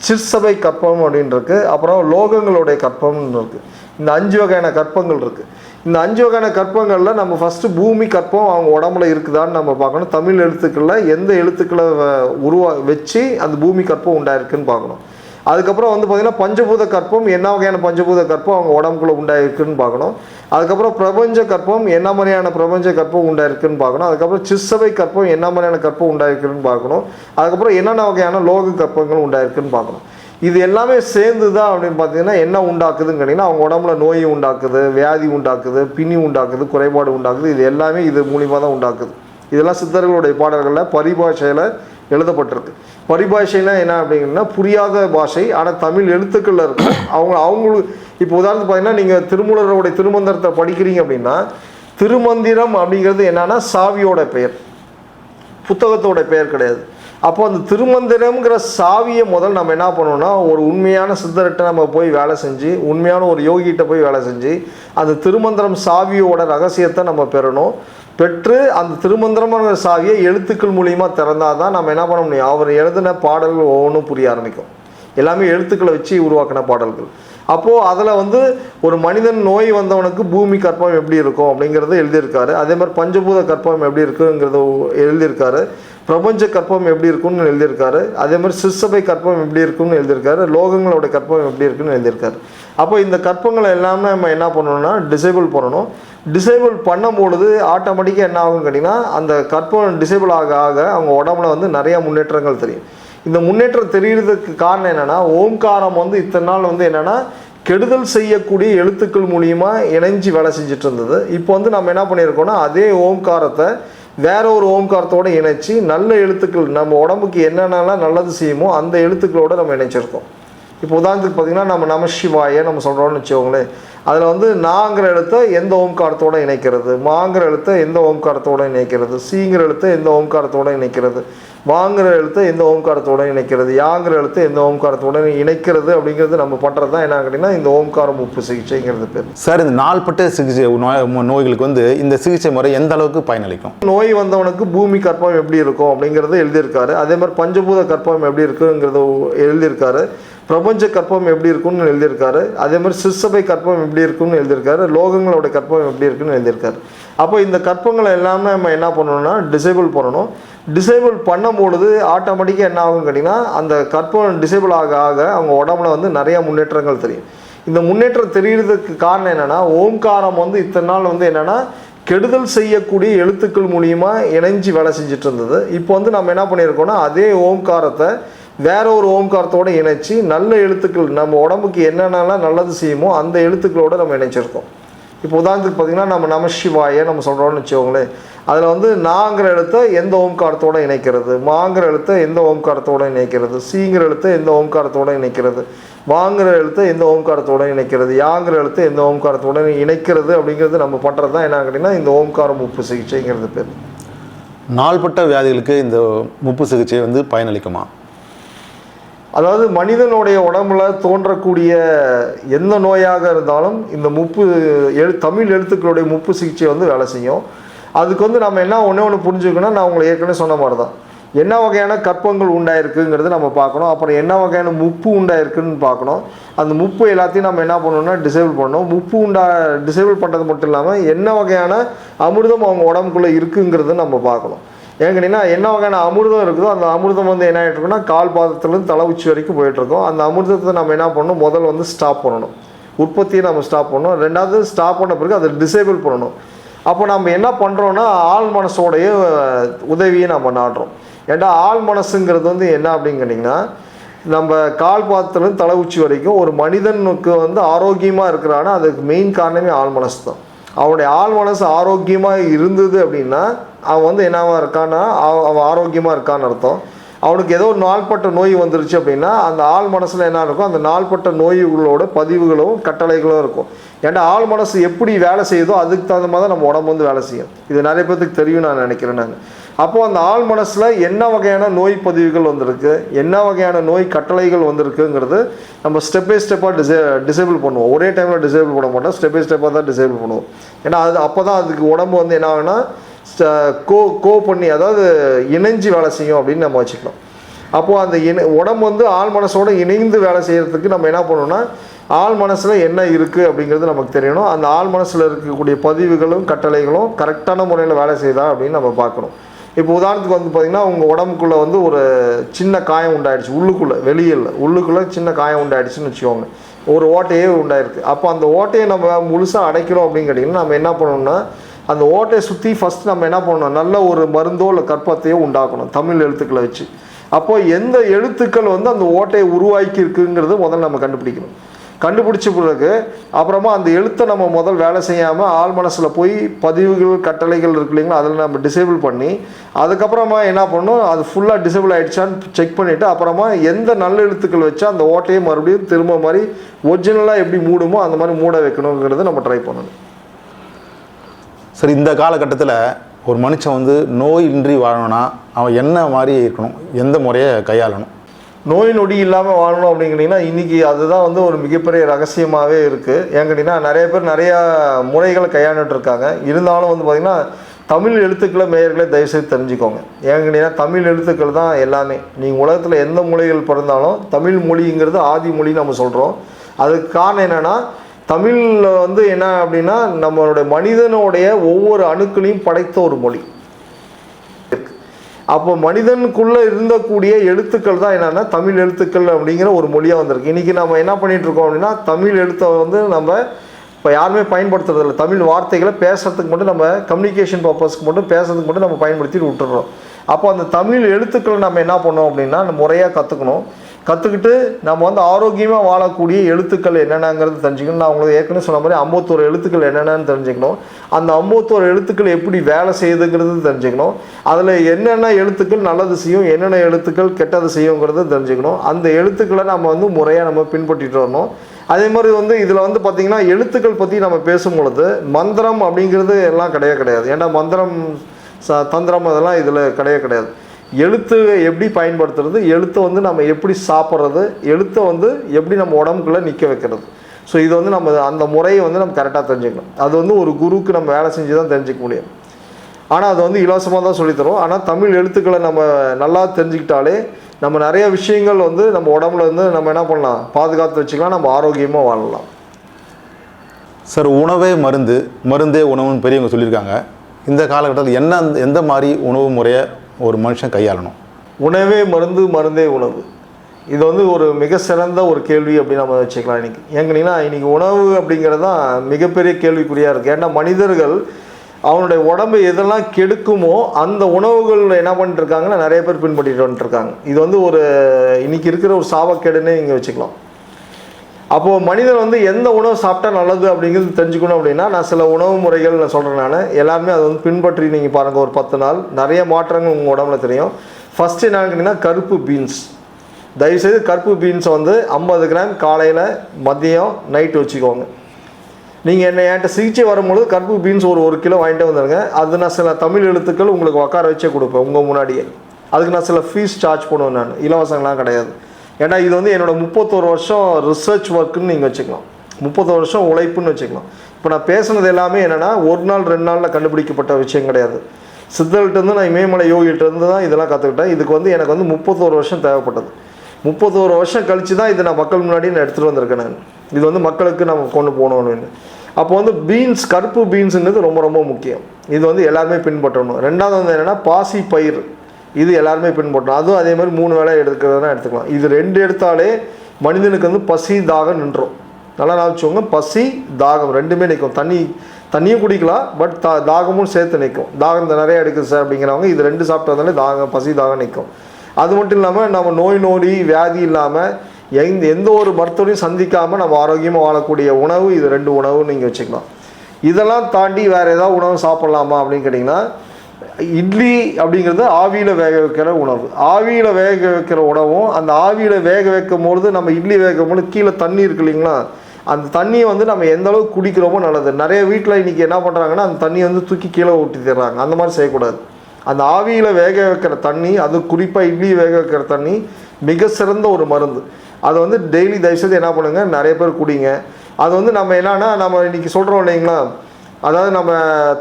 சிற்சபை கற்பம் அப்படின்னு இருக்கு அப்புறம் லோகங்களுடைய கற்பம்னு இருக்கு. இந்த அஞ்சு வகையான கற்பங்கள் இருக்கு. இந்த அஞ்சு வகையான கற்பங்களில் நம்ம ஃபஸ்ட்டு பூமி கற்பம் அவங்க உடம்புல இருக்குதான்னு நம்ம பார்க்கணும். தமிழ் எழுத்துக்களில் எந்த எழுத்துக்களை வ- உருவா வச்சு அந்த பூமி கற்பம் உண்டாயிருக்குன்னு பார்க்கணும். அதுக்கப்புறம் வந்து பார்த்திங்கன்னா பஞ்சபூத கற்பம் என்ன வகையான பஞ்சபூத கற்பம் அவங்க உடம்புக்குள்ள உண்டாயிருக்குன்னு பார்க்கணும். அதுக்கப்புறம் பிரபஞ்ச கற்பம் என்ன மாதிரியான பிரபஞ்ச கற்பம் உண்டாயிருக்குன்னு பார்க்கணும். அதுக்கப்புறம் சிற்சபை கற்பம் என்ன மாதிரியான கற்பம் உண்டாயிருக்குன்னு பார்க்கணும். அதுக்கப்புறம் என்னென்ன வகையான லோக கற்பங்கள் உண்டாயிருக்குன்னு பார்க்கணும். இது எல்லாமே சேர்ந்து தான் அப்படின்னு பார்த்தீங்கன்னா என்ன உண்டாக்குதுன்னு கேட்டிங்கன்னா அவங்க உடம்புல நோய் உண்டாக்குது வியாதி உண்டாக்குது பிணி உண்டாக்குது குறைபாடு உண்டாக்குது. இது எல்லாமே இது மூலிமா தான் உண்டாக்குது. இதெல்லாம் சித்தர்களுடைய பாடல்களில் பரிபாஷையில் எழுதப்பட்டிருக்கு. பரிபாஷைனா என்ன அப்படிங்கன்னா புரியாத பாஷை ஆனால் தமிழ் எழுத்துக்களில் இருக்கும். அவங்க அவங்களுக்கு இப்போ உதாரணத்துக்கு பார்த்தீங்கன்னா நீங்கள் திருமூலருடைய திருமந்திரத்தை படிக்கிறீங்க அப்படின்னா திருமந்திரம் அப்படிங்கிறது என்னன்னா சாவியோட பெயர். புத்தகத்தோட பெயர் கிடையாது. அப்போ அந்த திருமந்திரம்ங்கிற சாவியை முதல் நம்ம என்ன பண்ணோம்னா ஒரு உண்மையான சித்தர்கிட்ட நம்ம போய் வேலை செஞ்சு உண்மையான ஒரு யோகிகிட்ட போய் வேலை செஞ்சு அந்த திருமந்திரம் சாவியோட ரகசியத்தை நம்ம பெறணும். பெற்று அந்த திருமந்திரமான சாவியை எழுத்துக்கள் மூலியமாக திறந்தாதான் தான் நம்ம என்ன பண்ண முடியும்? அவர் எழுதின பாடல்கள் ஒவ்வொன்றும் புரிய ஆரம்பிக்கும். எல்லாமே எழுத்துக்களை வச்சு உருவாக்கின பாடல்கள். அப்போது அதில் வந்து ஒரு மனிதன் நோய் வந்தவனுக்கு பூமி கற்பம் எப்படி இருக்கும் அப்படிங்கிறத எழுதியிருக்காரு. அதே மாதிரி பஞ்சபூத கற்பம் எப்படி இருக்குங்கிறத எழுதியிருக்காரு. பிரபஞ்ச கற்பம் எப்படி இருக்கும்னு எழுதியிருக்காரு. அதே மாதிரி சிற்சபை கற்பம் எப்படி இருக்கும்னு எழுதியிருக்காரு. லோகங்களோட கற்பம் எப்படி இருக்குன்னு எழுதியிருக்காரு. அப்போ இந்த கற்பங்களை எல்லாமே நம்ம என்ன பண்ணணும்னா டிசேபிள் பண்ணணும். டிசேபிள் பண்ணும்பொழுது ஆட்டோமேட்டிக்காக என்ன ஆகும்னு கேட்டிங்கன்னா அந்த கற்பனை டிசேபிள் ஆக ஆக அவங்க உடம்புல வந்து நிறையா முன்னேற்றங்கள் தெரியும். இந்த முன்னேற்றம் தெரிகிறதுக்கு காரணம் என்னென்னா ஓம்காரம் வந்து இத்தனை நாள் வந்து என்னென்னா கெடுதல் செய்யக்கூடிய எழுத்துக்கள் மூலியமாக இணைஞ்சு வேலை செஞ்சுட்டு இருந்தது. இப்போ வந்து நம்ம என்ன பண்ணியிருக்கோம்னா அதே ஓம்காரத்தை வேற ஒரு ஓம்காரத்தோடு இணைச்சி நல்ல எழுத்துக்கள் நம்ம உடம்புக்கு என்னென்னலாம் நல்லது செய்யுமோ அந்த எழுத்துக்களோட நம்ம இணைச்சிருக்கோம். இப்போ உதாரணத்துக்கு பார்த்தீங்கன்னா நம்ம நம சிவாய நம்ம சொல்கிறோம்னு வச்சுக்கோங்களேன். அதில் வந்து நாங்கிற எழுத்தை எந்த ஓம்காரத்தோட இணைக்கிறது? மாங்கிற எழுத்தை எந்த ஓம்காரத்தோட இணைக்கிறது? சீங்கிற எழுத்தை எந்த ஓம்காரத்தோட இணைக்கிறது? வாங்குற எழுத்தை எந்த ஓம்காரத்தோட இணைக்கிறது? யாங்கிற எழுத்தை எந்த ஓம்காரத்தோட இணைக்கிறது அப்படிங்கிறது நம்ம பண்ணுறது தான் என்ன கேட்டிங்கன்னா இந்த ஓம்காரம் உப்பு சிகிச்சைங்கிறது பேர். சார் இந்த நாள்பட்ட சிகிச்சை நோய் நோய்களுக்கு வந்து இந்த சிகிச்சை முறை எந்த அளவுக்கு பயனளிக்கும்? நோய் வந்தவனுக்கு பூமி கற்பம் எப்படி இருக்கும் அப்படிங்கிறத எழுதியிருக்காரு. அதே மாதிரி பஞ்சபூத கற்பம் எப்படி இருக்குங்கிறத எழுதியிருக்காரு. பிரபஞ்ச கற்பம் எப்படி இருக்கும்னு எழுதியிருக்காரு. அதே மாதிரி சிற்சபை கற்பம் எப்படி இருக்கும்னு எழுதியிருக்காரு. லோகங்களோட கற்பம் எப்படி இருக்குன்னு எழுதியிருக்காரு. அப்போ இந்த கற்பங்களை எல்லாமே நம்ம என்ன பண்ணணும்னா டிசேபிள் பண்ணணும். டிசேபிள் பண்ணும்பொழுது ஆட்டோமேட்டிக்காக என்ன ஆகும்னு கேட்டிங்கன்னா அந்த கற்பம் டிசேபிள் ஆக ஆக அவங்க உடம்புல வந்து நிறைய முன்னேற்றங்கள் தெரியும். இந்த முன்னேற்றம் தெரிகிறதுக்கு காரணம் என்னென்னா ஓம்காரம் வந்து இத்தனை நாள் வந்து என்னென்னா கெடுதல் செய்யக்கூடிய எழுத்துக்கள் மூலியமாக இணைஞ்சு வேலை செஞ்சுட்டு இருந்தது. இப்போ வந்து நம்ம என்ன பண்ணியிருக்கோம்னா அதே ஓம்காரத்தை வேற ஒரு ஓம்காரத்தோடு இணைச்சி நல்ல எழுத்துக்கள் நம்ம உடம்புக்கு என்னென்னலாம் நல்லது செய்யுமோ அந்த எழுத்துக்களோடு நம்ம இணைச்சிருக்கோம். இப்போ உதாரணத்துக்கு பார்த்தீங்கன்னா நம்ம நம சிவாய நம்ம சொல்கிறோம்னு வச்சுக்கோங்களேன். அதில் வந்து நாங்கிற எழுத்தை எந்த ஓம்காரத்தோட இணைக்கிறது? மாங்கிற எழுத்தை எந்த ஓம்காரத்தோட இணைக்கிறது? சீங்கிற எழுத்தை எந்த ஓம்காரத்தோட இணைக்கிறது? வாங்குற எழுத்தை எந்த ஓம்காரத்தோட இணைக்கிறது? யாங்கிற எழுத்தை எந்த ஓம்காரத்தோட இணைக்கிறது அப்படிங்கிறது நம்ம பண்ணுறது தான் என்ன கேட்டிங்கன்னா இந்த ஓம்காரம் உப்பு சிகிச்சைங்கிறது பேர். நாள்பட்ட வியாதிகளுக்கு இந்த முப்பு சிகிச்சை வந்து பயனளிக்குமா? அதாவது மனிதனுடைய உடம்புல தோன்றக்கூடிய எந்த நோயாக இருந்தாலும் இந்த முப்பு எழு தமிழ் எழுத்துக்களுடைய முப்பு சிகிச்சை வந்து வேலை செய்யும். அதுக்கு வந்து நம்ம என்ன ஒன்று ஒன்று புரிஞ்சுக்கணும் நான் உங்களை ஏற்கனவே சொன்ன மாதிரி தான் என்ன வகையான கற்பங்கள் உண்டாயிருக்குங்கிறது நம்ம பார்க்கணும். அப்புறம் என்ன வகையான முப்பு உண்டாயிருக்குன்னு பார்க்கணும். அந்த முப்பு எல்லாத்தையும் நம்ம என்ன பண்ணணும்னா டிசேபிள் பண்ணணும். முப்பு உண்டா டிசேபிள் பண்ணுறது மட்டும் இல்லாமல் என்ன வகையான அமிர்தம் அவங்க உடம்புக்குள்ளே இருக்குங்கிறத நம்ம பார்க்கணும். ஏன் கேட்டிங்கன்னா என்ன வகையான அமிர்தம் இருக்குதோ அந்த அமிர்தம் வந்து என்ன ஆகிட்டு கால் பாதத்துலேருந்து தலை உச்சி வரைக்கும் போயிட்டுருக்கோம் அந்த அமிர்தத்தை நம்ம என்ன பண்ணணும்? முதல் வந்து ஸ்டாப் பண்ணணும். உற்பத்தியை நம்ம ஸ்டாப் பண்ணணும். ரெண்டாவது ஸ்டாப் பண்ண பிறகு அதை டிசேபிள் பண்ணணும். அப்போ நம்ம என்ன பண்ணுறோன்னா ஆள் மனசோடைய உதவியை நம்ம நாடுறோம். ஏன்டா ஆள் மனசுங்கிறது வந்து என்ன அப்படின்னு கேட்டிங்கன்னா நம்ம கால் பாதத்துலேருந்து தலை உச்சி வரைக்கும் ஒரு மனிதனுக்கு வந்து ஆரோக்கியமாக இருக்கிறான்னா அதுக்கு மெயின் காரணமே ஆள் மனசு தான் அவனுடைய ஆள் மனசு ஆரோக்கியமாக இருந்தது அப்படின்னா அவன் வந்து என்னவா இருக்கான்னா அவ- அவன் ஆரோக்கியமாக இருக்கான்னு அர்த்தம். அவனுக்கு ஏதோ ஒரு நாள்பட்ட நோய் வந்துருச்சு அப்படின்னா அந்த ஆள் மனசில் என்ன இருக்கும்? அந்த நாள்பட்ட நோய்களோட பதிவுகளும் கட்டளைகளும் இருக்கும். ஏன்னா ஆள் மனசு எப்படி வேலை செய்யுதோ அதுக்கு தகுந்த மாதிரி தான் நம்ம உடம்பு வந்து வேலை செய்யும். இது நிறைய பேர்த்துக்கு தெரியும் நான் நினைக்கிறேன் நான். அப்போது அந்த ஆள் மனசில் என்ன வகையான நோய் பதிவுகள் வந்திருக்கு என்ன வகையான நோய் கட்டளைகள் வந்திருக்குங்கிறது நம்ம ஸ்டெப் பை ஸ்டெப்பாக டிசே டிசேபிள் பண்ணுவோம். ஒரே டைமில் டிசேபிள் பண்ண மாட்டோம் ஸ்டெப் பை ஸ்டெப்பாக தான் டிசேபிள் பண்ணுவோம். ஏன்னா அது அப்போ தான் அதுக்கு உடம்பு வந்து என்ன ஆகுனா கோ கோ பண்ணி அதாவது இணைஞ்சு வேலை செய்யும் அப்படின்னு நம்ம வச்சுக்கலாம் அப்போது அந்த இணை உடம்பு வந்து ஆள் மனசோட இணைந்து வேலை செய்கிறதுக்கு நம்ம என்ன பண்ணணும்னா ஆள் மனசில் என்ன இருக்குது அப்படிங்கிறது நமக்கு தெரியணும். அந்த ஆள் மனசில் இருக்கக்கூடிய பதிவுகளும் கட்டளைகளும் கரெக்டான முறையில் வேலை செய்தா அப்படின்னு நம்ம பார்க்கணும். இப்போ உதாரணத்துக்கு வந்து பார்த்திங்கன்னா உங்கள் உடம்புக்குள்ளே வந்து ஒரு சின்ன காயம் உண்டாயிடுச்சு உள்ளுக்குள்ளே வெளியில் உள்ளுக்குள்ளே சின்ன காயம் உண்டாயிடுச்சுன்னு வச்சுக்கோங்க. ஒரு ஓட்டையே உண்டாயிருக்கு. அப்போ அந்த ஓட்டையை நம்ம முழுசாக அடைக்கிறோம் அப்படின்னு கேட்டிங்கன்னா நம்ம என்ன பண்ணணும்னா அந்த ஓட்டையை சுற்றி ஃபஸ்ட் நம்ம என்ன பண்ணணும்? நல்ல ஒரு மருந்தோ இல்லை கற்பத்தையோ உண்டாக்கணும் தமிழ் எழுத்துக்களை வச்சு. அப்போது எந்த எழுத்துக்கள் வந்து அந்த ஓட்டையை உருவாக்கி இருக்குங்கிறது முதல்ல நம்ம கண்டுபிடிக்கணும். கண்டுபிடிச்ச பிறகு அப்புறமா அந்த எழுத்தை நம்ம முதல் வேலை செய்யாமல் ஆள் மனசில் போய் பதிவுகள் கட்டளைகள் இருக்கு இல்லைங்களா? அதில் நம்ம டிசேபிள் பண்ணி அதுக்கப்புறமா என்ன பண்ணணும்? அது ஃபுல்லாக டிசேபிள் ஆகிடுச்சான்னு செக் பண்ணிவிட்டு அப்புறமா எந்த நல்ல எழுத்துக்கள் வச்சா அந்த ஓட்டையை மறுபடியும் திரும்ப மாதிரி ஒரிஜினலாக எப்படி மூடுமோ அந்த மாதிரி மூட வைக்கணுங்கிறத நம்ம ட்ரை பண்ணணும். சரி இந்த காலகட்டத்தில் ஒரு மனுஷன் வந்து நோய் இன்றி வாழணும்னா அவன் என்ன மாதிரி இருக்கணும்? எந்த முறையை கையாளணும்? நோய் நொடி இல்லாமல் வாழணும் அப்படிங்கிறீங்கன்னா இன்றைக்கி அதுதான் வந்து ஒரு மிகப்பெரிய ரகசியமாகவே இருக்குது ஏன் கேட்டிங்கன்னா நிறைய பேர் நிறையா முறைகளை கையாண்டுட்டு இருக்காங்க இருந்தாலும் வந்து பார்த்திங்கன்னா தமிழ் எழுத்துக்களை மேயர்களை தயவுசெய்து தெரிஞ்சுக்கோங்க. ஏன் கேட்டிங்கன்னா தமிழ் எழுத்துக்கள் தான் எல்லாமே. நீங்கள் உலகத்தில் எந்த மொழிகள் பிறந்தாலும் தமிழ் மொழிங்கிறது ஆதி மொழின்னு நம்ம சொல்கிறோம் அதுக்கு காரணம் என்னென்னா தமிழில் வந்து என்ன அப்படின்னா நம்மளுடைய மனிதனுடைய ஒவ்வொரு அணுக்களையும் படைத்த ஒரு மொழி. அப்போ மனிதனுக்குள்ளே இருந்தக்கூடிய எழுத்துக்கள் தான் என்னென்னா தமிழ் எழுத்துக்கள் அப்படிங்கிற ஒரு மொழியாக வந்திருக்கு. இன்றைக்கி நம்ம என்ன பண்ணிகிட்ருக்கோம் அப்படின்னா தமிழ் எழுத்தை வந்து நம்ம இப்போ யாருமே பயன்படுத்துறது இல்லை. தமிழ் வார்த்தைகளை பேசுறதுக்கு மட்டும் நம்ம கம்யூனிகேஷன் பர்பஸ்க்கு மட்டும் பேசுறதுக்கு மட்டும் நம்ம பயன்படுத்தி விட்டுடுறோம் அப்போ அந்த தமிழ் எழுத்துக்களை நம்ம என்ன பண்ணோம் அப்படின்னா முறையாக கற்றுக்கணும் கற்றுக்கிட்டு நம்ம வந்து ஆரோக்கியமாக வாழக்கூடிய எழுத்துக்கள் என்னென்னங்கிறது தெரிஞ்சுக்கணும். நான் உங்களுக்கு ஏற்கனவே சொன்ன மாதிரி ஐம்பத்தோரு எழுத்துக்கள் என்னென்னு தெரிஞ்சுக்கணும். அந்த ஐம்பத்தோரு எழுத்துக்கள் எப்படி வேலை செய்யுதுங்கிறது தெரிஞ்சுக்கணும். அதில் என்னென்ன எழுத்துக்கள் நல்லது செய்யும் என்னென்ன எழுத்துக்கள் கெட்டது செய்யுங்கிறது தெரிஞ்சுக்கணும். அந்த எழுத்துக்களை நம்ம வந்து முறையாக நம்ம பின்பற்றிட்டு வரணும். அதே மாதிரி வந்து இதில் வந்து பார்த்திங்கன்னா எழுத்துக்கள் பற்றி நம்ம பேசும் பொழுது மந்திரம் அப்படிங்கிறது எல்லாம் கிடையவே கிடையாது. ஏன்னா மந்திரம் ச தந்திரம் அதெல்லாம் இதில் கிடையவே கிடையாது. எழுத்து எப்படி பயன்படுத்துறது? எழுத்தை வந்து நம்ம எப்படி சாப்பிட்றது? எழுத்தை வந்து எப்படி நம்ம உடம்புக்குள்ளே நிற்க வைக்கிறது? ஸோ இது வந்து நம்ம அந்த முறையை வந்து நம்ம கரெக்டாக தெரிஞ்சுக்கணும். அது வந்து ஒரு குருவுக்கு நம்ம வேலை செஞ்சு தான் தெரிஞ்சுக்க முடியும். ஆனால் அது வந்து இலவசமாக தான் சொல்லித்தரும் ஆனால் தமிழ் எழுத்துக்களை நம்ம நல்லா தெரிஞ்சுக்கிட்டாலே நம்ம நிறைய விஷயங்கள் வந்து நம்ம உடம்புல இருந்து நம்ம என்ன பண்ணலாம்? பாதுகாத்து வச்சுக்கலாம். நம்ம ஆரோக்கியமாக வாழலாம். சார் உணவே மருந்து மருந்தே உணவுன்னு பெரியவங்க சொல்லியிருக்காங்க. இந்த காலகட்டத்தில் என்ன எந்த மாதிரி உணவு முறையை ஒரு மனுஷன் கையாளணும். உணவே மருந்து மருந்தே உணவு. இது வந்து ஒரு மிக சிறந்த ஒரு கேள்வி அப்படின்னு நம்ம வச்சுக்கலாம் இன்றைக்கி ஏங்கனீங்கன்னா இன்றைக்கி உணவு அப்படிங்கிறது தான் மிகப்பெரிய கேள்விக்குறியாக இருக்குது ஏன்னா மனிதர்கள் அவனுடைய உடம்பு எதெல்லாம் கெடுக்குமோ அந்த உணவுகள் என்ன பண்ணிட்டுருக்காங்கன்னா நிறைய பேர் பின்பற்றிட்டு வந்துட்டுருக்காங்க இது வந்து ஒரு இன்னைக்கு இருக்கிற ஒரு சாபக்கேடுன்னே இங்கே வச்சுக்கலாம். அப்போது மனிதன் வந்து எந்த உணவு சாப்பிட்டா நல்லது அப்படிங்கிறது தெரிஞ்சுக்கணும் அப்படின்னா நான் சில உணவு முறைகள் நான் சொல்கிறேன் நான். எல்லாருமே அதை வந்து பின்பற்றி நீங்கள் பாருங்கள் ஒரு பத்து நாள். நிறைய மாற்றங்கள் உங்கள் உடம்புல தெரியும். ஃபஸ்ட்டு என்னன்னு கேட்டிங்கன்னா கருப்பு பீன்ஸ் தயவுசெய்து கருப்பு பீன்ஸ் வந்து ஐம்பது கிராம் காலையில் மதியம் நைட்டு வச்சுக்கோங்க. நீங்கள் என்ன என்கிட்ட சிகிச்சை வரும்பொழுது கருப்பு பீன்ஸ் ஒரு ஒரு கிலோ வாங்கிட்டு வந்துடுங்க அது நான் சில தமிழ் எழுத்துக்கள் உங்களுக்கு உட்கார வச்சே கொடுப்பேன் உங்கள் முன்னாடியே. அதுக்கு நான் சில ஃபீஸ் சார்ஜ் பண்ணுவேன் நான். இலவசங்களாம் கிடையாது. ஏன்னா இது வந்து என்னோட முப்பத்தோரு வருஷம் ரிசர்ச் ஒர்க்குன்னு நீங்கள் வச்சுக்கலாம். முப்பத்தோரு வருஷம் உழைப்புன்னு வச்சுக்கலாம். இப்போ நான் பேசுனது எல்லாமே என்னென்னா ஒரு நாள் ரெண்டு நாளில் கண்டுபிடிக்கப்பட்ட விஷயம் கிடையாது. சித்தர்கிட்டருந்து நான் இமயமலை யோகிகிட்டேருந்து தான் இதெல்லாம் கற்றுக்கிட்டேன் இதுக்கு வந்து எனக்கு வந்து முப்பத்தோரு வருஷம் தேவைப்பட்டது. முப்பத்தோரு வருஷம் கழித்து தான் இதை நான் மக்கள் முன்னாடி நான் எடுத்துகிட்டு வந்திருக்கேன் நான். இது வந்து மக்களுக்கு நம்ம கொண்டு போகணும்னு அப்போ வந்து பீன்ஸ் கருப்பு பீன்ஸுங்கிறது ரொம்ப ரொம்ப முக்கியம். இது வந்து எல்லாருமே பின்பற்றணும். ரெண்டாவது வந்து என்னென்னா பாசி பயிர். இது எல்லாருமே பின்பற்றணும் அதுவும் அதே மாதிரி மூணு வேளை எடுக்கிறதுனா எடுத்துக்கலாம். இது ரெண்டு எடுத்தாலே மனிதனுக்கு வந்து பசி தாகம் நின்றோம். நல்லா நான் வச்சுக்கோங்க. பசி தாகம் ரெண்டுமே நிற்கும். தண்ணி தண்ணியும் குடிக்கலாம் பட் தா தாகமும் சேர்த்து நிற்கும். தாகம் இந்த நிறைய எடுக்குது சார் அப்படிங்கிறவங்க இது ரெண்டு சாப்பிட்டதாலே தாகம் பசி தாகம் நிற்கும். அது மட்டும் இல்லாமல் நம்ம நோய் நொடி வியாதி இல்லாமல் எந்த எந்த ஒரு மருத்துவரையும் சந்திக்காமல் நம்ம ஆரோக்கியமாக வாழக்கூடிய உணவு இது ரெண்டு உணவு நீங்கள் வச்சுக்கலாம். இதெல்லாம் தாண்டி வேறு ஏதாவது உணவு சாப்பிட்லாமா அப்படின்னு கேட்டிங்கன்னா இட்லி அப்படிங்கிறது ஆவியில் வேக வைக்கிற உணவு. ஆவியில் வேக வைக்கிற உணவும் அந்த ஆவியில் வேக வைக்கும் பொழுது நம்ம இட்லி வேக வைக்கும் கீழே தண்ணி இருக்கு இல்லைங்களா? அந்த தண்ணியை வந்து நம்ம எந்த அளவுக்கு குடிக்கிறோமோ நல்லது. நிறைய வீட்டில் இன்றைக்கி என்ன பண்ணுறாங்கன்னா அந்த தண்ணியை வந்து தூக்கி கீழே ஊற்றி தர்றாங்க. அந்த மாதிரி செய்யக்கூடாது. அந்த ஆவியில் வேக வைக்கிற தண்ணி அது குறிப்பாக இட்லி வேக வைக்கிற தண்ணி மிக சிறந்த ஒரு மருந்து. அதை வந்து டெய்லி தயவுசெய்து என்ன பண்ணுங்கள் நிறைய பேர் குடிங்க. அது வந்து நம்ம என்னன்னா நம்ம இன்றைக்கி சொல்கிறோம் இல்லைங்களா? அதாவது நம்ம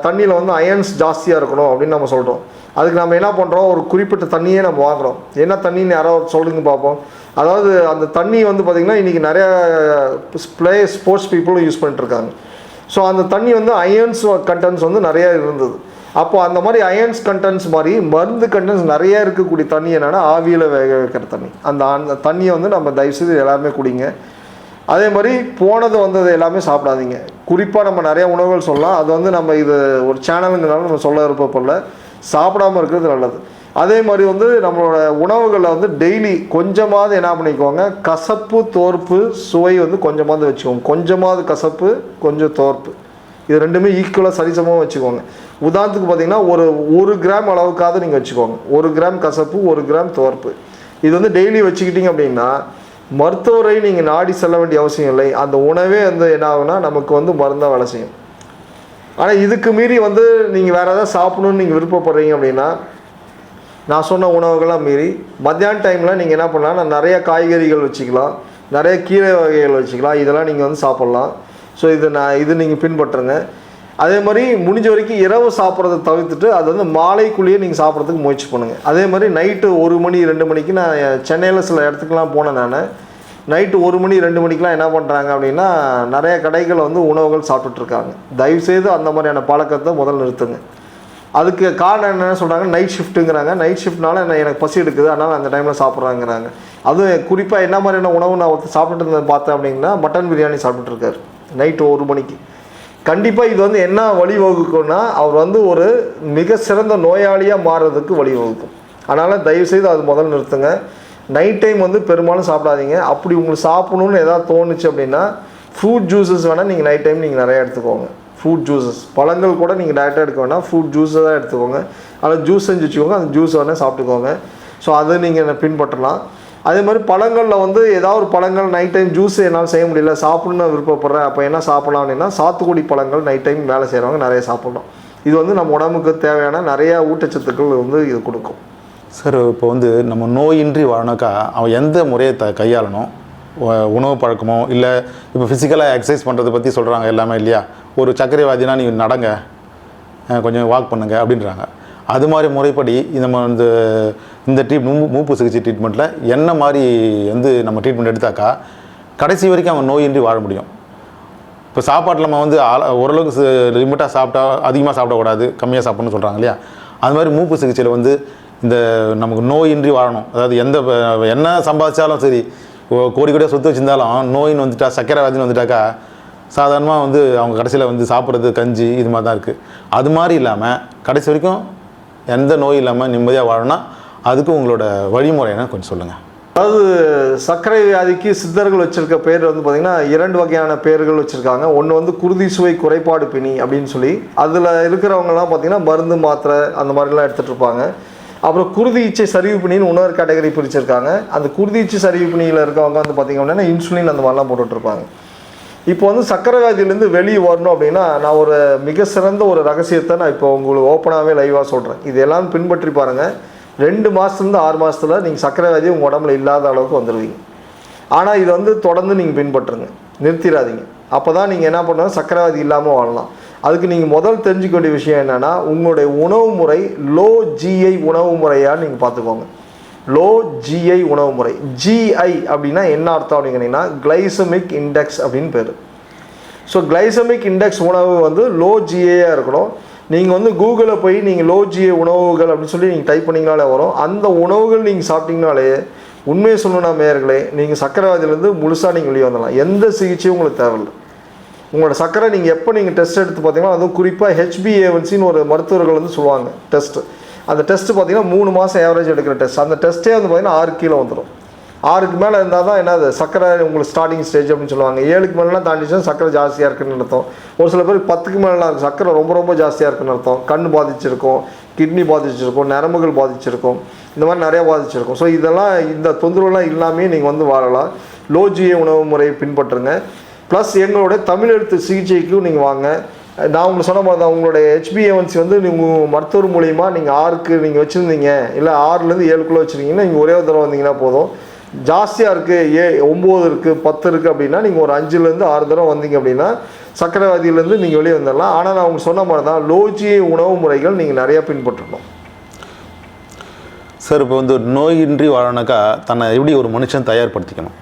தண்ணியில் வந்து அயன்ஸ் ஜாஸ்தியாக இருக்கணும் அப்படின்னு நம்ம சொல்கிறோம் அதுக்கு நம்ம என்ன பண்ணுறோம் ஒரு குறிப்பிட்ட தண்ணியே நம்ம வாங்குறோம். என்ன தண்ணின்னு யாராவது சொல்லுங்க பார்ப்போம். அதாவது அந்த தண்ணி வந்து பார்த்திங்கன்னா இன்றைக்கி நிறையா ப்ளே ஸ்போர்ட்ஸ் பீப்புளும் யூஸ் பண்ணிட்டுருக்காங்க. ஸோ அந்த தண்ணி வந்து அயன்ஸ் கண்டென்ட்ஸ் வந்து நிறையா இருந்தது. அப்போ அந்த மாதிரி அயன்ஸ் கண்டென்ட்ஸ் மாதிரி மருந்து கண்டென்ட்ஸ் நிறைய இருக்கக்கூடிய தண்ணி என்னென்னா ஆவியில் வேக வைக்கிற தண்ணி. அந்த அந்த தண்ணியை வந்து நம்ம தயவுசெய்து எல்லாருமே குடிங்க. அதே மாதிரி போனது வந்தது எல்லாமே சாப்பிடாதீங்க. குறிப்பாக நம்ம நிறையா உணவுகள் சொல்லலாம். அது வந்து நம்ம இது ஒரு சேனலுங்கிறனால நம்ம சொல்ல விருப்பப்படல. சாப்பிடாம இருக்கிறது நல்லது. அதே மாதிரி வந்து நம்மளோட உணவுகளில் வந்து டெய்லி கொஞ்சமாவது என்ன பண்ணிக்கோங்க. கசப்பு தோற்பு சுவை வந்து கொஞ்சமாவது வச்சுக்கோங்க. கொஞ்சமாவது கசப்பு கொஞ்சம் தோற்பு. இது ரெண்டுமே ஈக்குவலாக சரிசமமாக வச்சுக்கோங்க. உதாரணத்துக்கு பார்த்தீங்கன்னா ஒரு ஒரு கிராம் அளவுக்காவது நீங்கள் வச்சுக்கோங்க. ஒரு கிராம் கசப்பு ஒரு கிராம் தோற்பு. இது வந்து டெய்லி வச்சுக்கிட்டீங்க அப்படின்னா மருத்துவரை நீங்கள் நாடி செல்ல வேண்டிய அவசியம் இல்லை. அந்த உணவே வந்து என்ன ஆகுனா நமக்கு வந்து மருந்தாக வேலை செய்யும். ஆனால் இதுக்கு மீறி வந்து நீங்கள் வேறு ஏதாவது சாப்பிடணும்னு நீங்கள் விருப்பப்படுறீங்க அப்படின்னா நான் சொன்ன உணவுகள்லாம் மீறி மத்தியான டைமில் நீங்கள் என்ன பண்ணலாம் நான் நிறைய காய்கறிகள் வச்சுக்கலாம். நிறைய கீரை வகைகள் வச்சுக்கலாம். இதெல்லாம் நீங்கள் வந்து சாப்பிட்லாம். ஸோ இது நான் இது நீங்கள் பின்பற்றுங்க. அதே மாதிரி முடிஞ்ச வரைக்கும் இரவு சாப்பிட்றத தவிர்த்துட்டு அது வந்து மாலைக்குள்ளேயே நீங்கள் சாப்பிட்றதுக்கு முயற்சி பண்ணுங்கள் அதே மாதிரி நைட்டு ஒரு மணி ரெண்டு மணிக்கு நான் சென்னையில் சில இடத்துக்குலாம் போனேன் நான். நைட்டு ஒரு மணி ரெண்டு மணிக்கெலாம் என்ன பண்ணுறாங்க அப்படின்னா நிறைய கடைகள் வந்து உணவுகள் சாப்பிட்டுட்ருக்காங்க. தயவுசெய்து அந்த மாதிரியான பழக்கத்தை முதல் நிறுத்துங்க. அதுக்கு காரணம் என்ன சொல்கிறாங்க நைட் ஷிஃப்ட்டுங்கிறாங்க நைட் ஷிஃப்ட்னால என்ன எனக்கு பசி எடுக்குது அதனால் அந்த டைமில் சாப்பிட்றாங்கிறாங்க. அதுவும் குறிப்பாக என்ன மாதிரியான உணவு நான் ஒருத்தர் சாப்பிட்டுட்டு பார்த்தேன் அப்படின்னா மட்டன் பிரியாணி சாப்பிட்டுருக்காரு நைட்டு ஒரு மணிக்கு. கண்டிப்பாக இது வந்து என்ன வழிவகுக்கும்னா அவர் வந்து ஒரு மிக சிறந்த நோயாளியாக மாறுறதுக்கு வழிவகுக்கும். அதனால் தயவுசெய்து அது முதல்ல நிறுத்துங்க. நைட் டைம் வந்து பெரும்பாலும் சாப்பிடாதீங்க. அப்படி உங்களுக்கு சாப்பிடணும்னு எதாவது தோணுச்சு அப்படின்னா ஃப்ரூட் ஜூஸஸ் வேணால் நீங்கள் நைட் டைம் நீங்கள் நிறையா எடுத்துக்கோங்க. ஃப்ரூட் ஜூஸஸ் பழங்கள் கூட நீங்கள் டேரெக்டாக எடுக்க வேணாம். ஃப்ரூட் ஜூஸை தான் எடுத்துக்கோங்க. அதில் ஜூஸ் செஞ்சு வச்சுக்கோங்க. அந்த ஜூஸ் வேணால் சாப்பிட்டுக்கோங்க. ஸோ அதை நீங்கள் பின்பற்றலாம். அதே மாதிரி பழங்களில் வந்து ஏதாவது ஒரு பழங்கள் நைட் டைம் ஜூஸ் என்னால் செய்ய முடியல சாப்பிடணும்னு விருப்பப்படுறேன். அப்போ என்ன சாப்பிடலாம் அப்படின்னா சாத்துக்குடி பழங்கள் நைட் டைம் வேலை செய்கிறவங்க நிறைய சாப்பிடலாம் இது வந்து நம்ம உடம்புக்கு தேவையான நிறைய ஊட்டச்சத்துக்கள் வந்து இது கொடுக்கும். சார் இப்போ வந்து நம்ம நோயின்றி வாழணுக்கா அவன் எந்த முறையை த கையாளணும்? உணவு பழக்கமோ இல்லை இப்போ ஃபிசிக்கலாக எக்ஸசைஸ் பண்ணுறதை பற்றி சொல்கிறாங்க எல்லாமே இல்லையா? ஒரு சர்க்கரைவாதினா நீ நடங்க கொஞ்சம் வாக் பண்ணுங்க அப்படின்றாங்க. அது மாதிரி முறைப்படி நம்ம இந்த இந்த ட்ரீட் மூ மூப்பு சிகிச்சை ட்ரீட்மெண்ட்டில் என்ன மாதிரி வந்து நம்ம ட்ரீட்மெண்ட் எடுத்தாக்கா கடைசி வரைக்கும் அவன் நோயின்றி வாழ முடியும். இப்போ சாப்பாட்டில் நம்ம வந்து ஆள- ஓரளவுக்கு லிமிட்டாக சாப்பிட்டா அதிகமாக சாப்பிடக்கூடாது கம்மியாக சாப்பிடணும்னு சொல்கிறாங்க இல்லையா? அது மாதிரி மூப்பு சிகிச்சையில் வந்து இந்த நமக்கு நோயின்றி வாழணும். அதாவது எந்த என்ன சம்பாதிச்சாலும் சரி ஓ- கோடி கோடியாக சொத்து வச்சிருந்தாலும் நோயின்னு வந்துட்டா சக்கரை வியாதின்னு வந்துட்டாக்கா சாதாரணமாக வந்து அவங்க கடைசியில் வந்து சாப்பிட்றது கஞ்சி இது மாதிரி தான் இருக்குது அது மாதிரி இல்லாமல் கடைசி வரைக்கும் எந்த நோய் இல்லாமல் நிம்மதியாக வாழணும்னா அதுக்கு உங்களோட வழிமுறைனா கொஞ்சம் சொல்லுங்கள் அதாவது சர்க்கரை வியாதிக்கு சித்தர்கள் வச்சுருக்க பேர் வந்து பார்த்திங்கன்னா இரண்டு வகையான பேர்கள் வச்சுருக்காங்க. ஒன்று வந்து குருதி சுவை குறைபாடு பிணி அப்படின்னு சொல்லி அதில் இருக்கிறவங்கலாம் பார்த்திங்கன்னா மருந்து மாத்திரை அந்த மாதிரிலாம் எடுத்துகிட்டு இருப்பாங்க. அப்புறம் குருதி இச்சை சரிவு பிணின்னு இன்னொரு கேட்டகரி பிரிச்சிருக்காங்க. அந்த குருதி இச்சை சரிவு பிணியில் இருக்கவங்க வந்து பார்த்திங்க அப்படின்னா இன்சுலின் அந்த மாதிரிலாம் போட்டுட்ருப்பாங்க இப்போ வந்து சக்கரை வியாதியிலேருந்து வெளியே வரணும் அப்படின்னா நான் ஒரு மிக சிறந்த ஒரு ரகசியத்தை நான் இப்போ உங்களுக்கு ஓப்பனாகவே லைவாக சொல்கிறேன் இது எல்லாம் பின்பற்றி பாருங்கள் ரெண்டு மாதத்துலேருந்து ஆறு மாதத்துல நீங்கள் சக்கரை வியாதி உங்கள் உடம்புல இல்லாத அளவுக்கு வந்துடுவீங்க ஆனால் இது வந்து தொடர்ந்து நீங்கள் பின்பற்றுங்க. நிறுத்திடாதீங்க. அப்போ தான் நீங்கள் என்ன பண்ணுறது சக்கரவாதி இல்லாமல் வாழலாம். அதுக்கு நீங்கள் முதல் தெரிஞ்சுக்க வேண்டிய விஷயம் என்னென்னா உங்களுடைய உணவு முறை லோ ஜிஐ உணவு முறையாக நீங்கள் பார்த்துக்கோங்க. லோ ஜிஐ உணவு முறை. ஜிஐ அப்படின்னா என்ன அர்த்தம் அப்படிங்கன்னா கிளைசமிக் இண்டெக்ஸ் அப்படின்னு பேர். ஸோ கிளைசமிக் இண்டெக்ஸ் உணவு வந்து லோ ஜிஏயாக இருக்கணும். நீங்கள் வந்து கூகுளில் போய் நீங்கள் லோ ஜிஏ உணவுகள் அப்படின்னு சொல்லி நீங்கள் டைப் பண்ணிங்கனாலே வரும். அந்த உணவுகள் நீங்கள் சாப்பிட்டீங்கனாலே உண்மையை சொல்லணும்னா மேயர்களே நீங்கள் சக்கரவாதியிலேருந்து முழுசாக நீங்கள் வெளியே வந்துடலாம். எந்த சிகிச்சையும் உங்களுக்கு தேவையில்லை. உங்களோட சக்கரை நீங்கள் எப்போ நீங்கள் டெஸ்ட் எடுத்து பார்த்தீங்கன்னா அதுவும் குறிப்பாக ஹெச்பிஏவன்சின்னு ஒரு மருத்துவர்கள் வந்து சொல்லுவாங்க டெஸ்ட்டு அந்த டெஸ்ட்டு பார்த்தீங்கன்னா மூணு மாதம் ஏவரேஜ் எடுக்கிற டெஸ்ட் அந்த டெஸ்ட்டே வந்து பார்த்தீங்கன்னா ஆறு கிலோ வந்துடும் ஆறுக்கு மேலே இருந்தால் தான் என்னது சக்கரை உங்களுக்கு ஸ்டார்டிங் ஸ்டேஜ் அப்படின்னு சொல்லுவாங்க. ஏழுக்கு மேலாம் தாண்டிச்சுன்னா சக்கரை ஜாஸ்தியாக இருக்குன்னு அர்த்தம். ஒரு சில பேர் பத்துக்கு மேலாம் இருக்கு. சக்கரை ரொம்ப ரொம்ப ஜாஸ்தியாக இருக்குன்னு அர்த்தம். கண் பாதிச்சிருக்கும் கிட்னி பாதிச்சிருக்கும் நரம்புகள் பாதிச்சிருக்கும். இந்த மாதிரி நிறையா பாதிச்சிருக்கும். ஸோ இதெல்லாம் இந்த தொந்தரவுலாம் இல்லாமே நீங்கள் வந்து வாழலாம். லோஜிய உணவு முறையை பின்பற்றுங்க. ப்ளஸ் எங்களுடைய தமிழ் எழுத்து சிகிச்சைக்கும் நீங்கள் வாங்க. நான் உங்களுக்கு சொன்ன மாதிரி தான் உங்களுடைய ஹெச்பிஏவன்சி வந்து நீங்கள் மருத்துவர் மூலிமா நீங்கள் ஆறுக்கு நீங்கள் வச்சுருந்தீங்க. இல்லை ஆறுலேருந்து ஏழுக்குள்ளே வச்சுருக்கீங்கன்னா நீங்கள் ஒரே ஒரு தடவை வந்தீங்கன்னா போதும். ஜாஸ்தியாக இருக்குது ஏ ஒம்பது இருக்குது பத்து இருக்குது அப்படின்னா நீங்கள் ஒரு அஞ்சுலேருந்து ஆறு தடவை வந்தீங்க அப்படின்னா சக்கரவாதியிலேருந்து நீங்கள் வெளியே வந்துடலாம். ஆனால் நான் உங்களுக்கு சொன்ன மாதிரி தான் லோஜி உணவு முறைகள் நீங்கள் நிறையா பின்பற்றணும். சார் இப்போ வந்து நோயின்றி வாழனாக்கா தன்னை எப்படி ஒரு மனுஷன் தயார்படுத்திக்கணும்?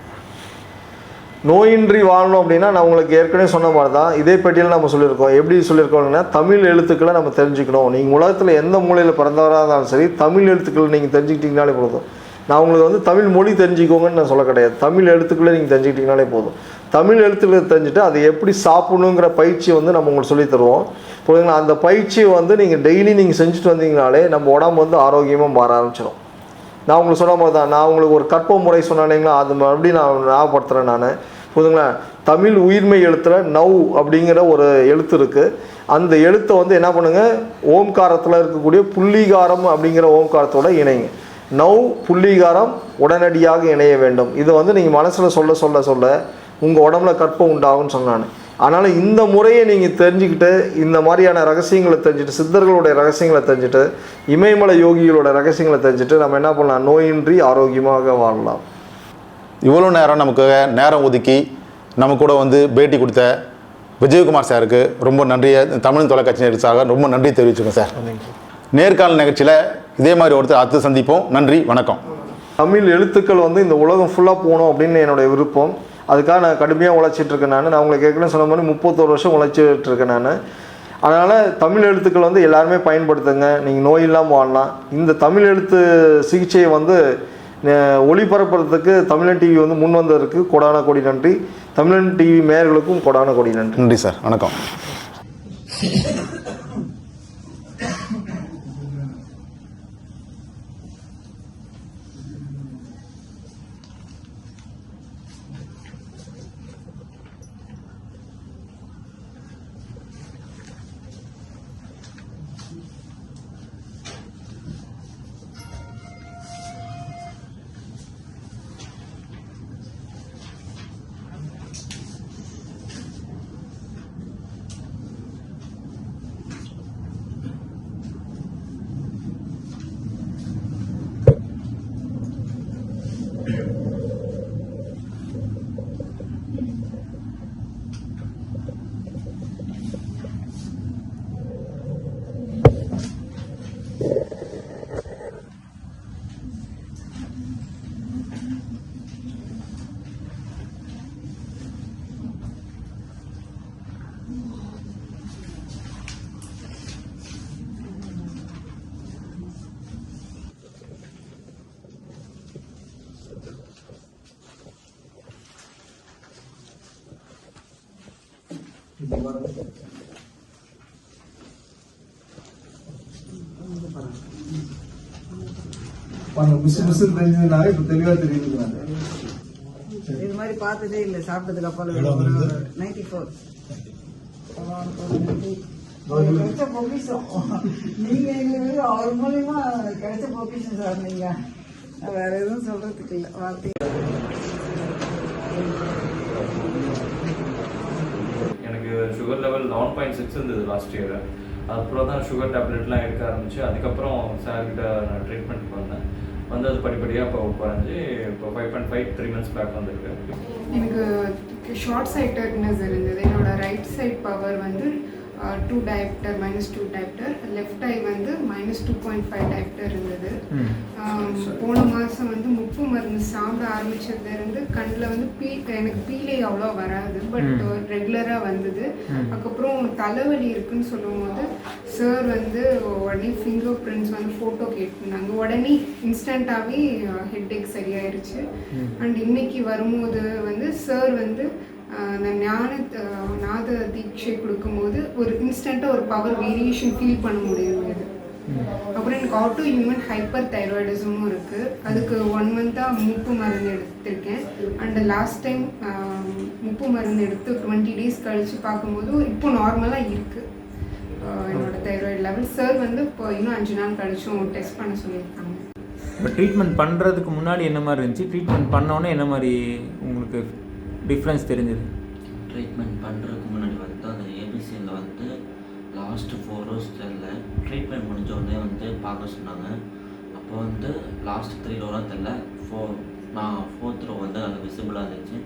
நோயின்றி வாழணும் அப்படின்னா நான் உங்களுக்கு ஏற்கனவே சொன்ன மாதிரி தான் இதே பெட்டியில் நம்ம சொல்லியிருக்கோம். எப்படி சொல்லியிருக்கோம்னா தமிழ் எழுத்துக்களை நம்ம தெரிஞ்சுக்கணும். நீங்கள் உலகத்தில் எந்த மூலையில் பிறந்தவராக இருந்தாலும் சரி தமிழ் எழுத்துக்களை நீங்கள் தெரிஞ்சுக்கிட்டீங்கனாலே போதும். நான் உங்களுக்கு வந்து தமிழ் மொழி தெரிஞ்சுக்கோங்கன்னு நான் சொல்ல கிடையாது. தமிழ் எழுத்துக்களை நீங்கள் தெரிஞ்சுக்கிட்டீங்கனாலே போதும். தமிழ் எழுத்துக்களை தெரிஞ்சுட்டு அதை எப்படி சாப்பிடணுங்கிற பயிற்சியை வந்து நம்ம உங்களுக்கு சொல்லித் தருவோம். புரியுதுங்களா? அந்த பயிற்சியை வந்து நீங்கள் டெய்லி நீங்கள் செஞ்சுட்டு வந்தீங்கனாலே நம்ம உடம்பு வந்து ஆரோக்கியமாக மாற ஆரம்பிச்சிடும் நான் உங்களுக்கு சொன்ன மாதிரி தான் நான் உங்களுக்கு ஒரு கற்ப முறை சொன்னேங்களா அது மறுபடியும் நான் ஞாபகப்படுத்துகிறேன் நான். புரியுதுங்களா தமிழ் உயிர்மை எழுத்துல நவ் அப்படிங்கிற ஒரு எழுத்து இருக்குது அந்த எழுத்தை வந்து என்ன பண்ணுங்கள் ஓம்காரத்தில் இருக்கக்கூடிய புள்ளிகாரம் அப்படிங்கிற ஓம்காரத்தோட இணைங்க. நவ் புள்ளிகாரம் உடனடியாக இணைய வேண்டும். இதை வந்து நீங்கள் மனசில் சொல்ல சொல்ல சொல்ல உங்கள் உடம்புல கற்பம் உண்டாகும்னு சொன்னான். அதனால் இந்த முறையை நீங்கள் தெரிஞ்சுக்கிட்டு இந்த மாதிரியான ரகசியங்களை தெரிஞ்சுட்டு சித்தர்களுடைய ரகசியங்களை தெரிஞ்சுட்டு இமயமலை யோகிகளோட ரகசியங்களை தெரிஞ்சுட்டு நம்ம என்ன பண்ணலாம்? நோயின்றி ஆரோக்கியமாக வாழலாம். இவ்வளோ நேரம் நமக்கு நேரம் ஒதுக்கி நம்ம கூட வந்து பேட்டி கொடுத்த விஜயகுமார் சாருக்கு ரொம்ப நன்றியை தமிழ் தொலைக்காட்சி நேரத்துக்காக ரொம்ப நன்றி தெரிவிச்சுக்கோங்க சார். நேர்காணல் நிகழ்ச்சியில் இதே மாதிரி ஒருத்தர் அடுத்து சந்திப்போம். நன்றி வணக்கம். தமிழ் எழுத்துக்கள் வந்து இந்த உலகம் ஃபுல்லாக போகணும் அப்படின்னு என்னுடைய விருப்பம். அதுக்காக நான் கடுமையாக உழைச்சிட்டு இருக்கேன் நான். நான் உங்களுக்கு ஏற்கனவே சொன்ன மாதிரி முப்பத்தோரு வருஷம் உழைச்சிட்ருக்கேன் நான். அதனால் தமிழ் எழுத்துக்கள் வந்து எல்லாருமே பயன்படுத்துங்க. நீங்கள் நோய் இல்லாமல் வாழலாம். இந்த தமிழ் எழுத்து சிகிச்சையை வந்து ஒளிபரப்புறதுக்கு தமிழன் டிவி வந்து முன் வந்ததற்கு கொடான கொடி நன்றி. தமிழன் டிவி மேயர்களுக்கும் கொடான கொடி நன்றி. நன்றி சார். வணக்கம். பாருங்க மிஸ் மிஸ் தெரிஞ்சதுனால இப்ப தெளிவா தெரியுதுங்க இது மாதிரி பார்த்ததே இல்லை சாப்பிட்டதுக்கு அப்புறம் நைன்டி ஃபோர் கிடைச்ச பொக்கிஷம். நீங்க எங்களுக்கு அவர் மூலியமா கிடைச்ச பொக்கிஷம் சார் நீங்க. வேற எதுவும் சொல்றதுக்கு இல்லை வார்த்தை எனக்கு sugar level eleven point six இருந்தது லாஸ்ட் இயர் அப்புறம் தான் சுகர் டேப்லெட்லாம் எடுக்க ஆரம்பிச்சு அதுக்கப்புறம் சார்கிட்ட நான் ட்ரீட்மெண்ட் பண்ணேன். வந்து அது படிப்படியாக இப்போ குறைஞ்சி இப்போ five point five three months back வந்திருக்கு. எனக்கு ஷார்ட் சைட்டட்னஸ் இருந்தது. என்னோட ரைட் சைட் பவர் வந்து two dioptre minus two dioptre left eye வந்து minus two point five dioptre இருந்தது. போன மாதம் வந்து முப்பு மருந்து சாப்பிட ஆரம்பிச்சதுலேருந்து கண்ணில் வந்து பீ எனக்கு பீலே அவ்வளோ வராது. பட் ரெகுலராக வந்தது. அதுக்கப்புறம் தலைவலி இருக்குன்னு சொல்லும்போது சார் வந்து உடனே ஃபிங்கர் பிரிண்ட்ஸ் வந்து ஃபோட்டோ கேட்டிருந்தாங்க. உடனே இன்ஸ்டண்ட்டாகவே ஹெட்டேக் சரியாயிருச்சு. அண்ட் இன்னைக்கு வரும்போது வந்து சார் வந்து அந்த ஞான நாத தீட்சை கொடுக்கும்போது ஒரு இன்ஸ்டண்ட்டாக ஒரு பவர் வேரியேஷன் ஃபீல் பண்ண முடியுது அப்புறம் எனக்கு ஆட்டோ ஹியூமன் ஹைப்பர் தைராய்டிசமும் இருக்குது அதுக்கு ஒன் மந்த்தாக மூப்பு மருந்து எடுத்திருக்கேன். அண்ட் லாஸ்ட் டைம் மூப்பு மருந்து எடுத்து டுவெண்ட்டி டேஸ் கழித்து பார்க்கும்போது இப்போ நார்மலாக இருக்குது என்னோட தைராய்டு லெவல் சார் வந்து இப்போ இன்னும் அஞ்சு நாள் கழிச்சும் டெஸ்ட் பண்ண சொல்லியிருக்காங்க. இப்போ ட்ரீட்மெண்ட் பண்ணுறதுக்கு முன்னாடி என்ன மாதிரி இருந்துச்சு? ட்ரீட்மெண்ட் பண்ணோன்னே என்ன மாதிரி உங்களுக்கு டிஃப்ரென்ஸ் தெரிஞ்சது. ட்ரீட்மெண்ட் பண்ணுறதுக்கு முன்னாடி வந்து அந்த ஏபிசியில் வந்து லாஸ்ட்டு ஃபோர் ஹவர்ஸ் தெரில ட்ரீட்மெண்ட் முடிஞ்ச உடனே வந்து பார்க்க சொன்னாங்க. அப்போ வந்து லாஸ்ட் த்ரீ ரோலாம் தெரில ஃபோர் நான் ஃபோர்த் ரோ வந்து அது விசிபிளாக இருந்துச்சு.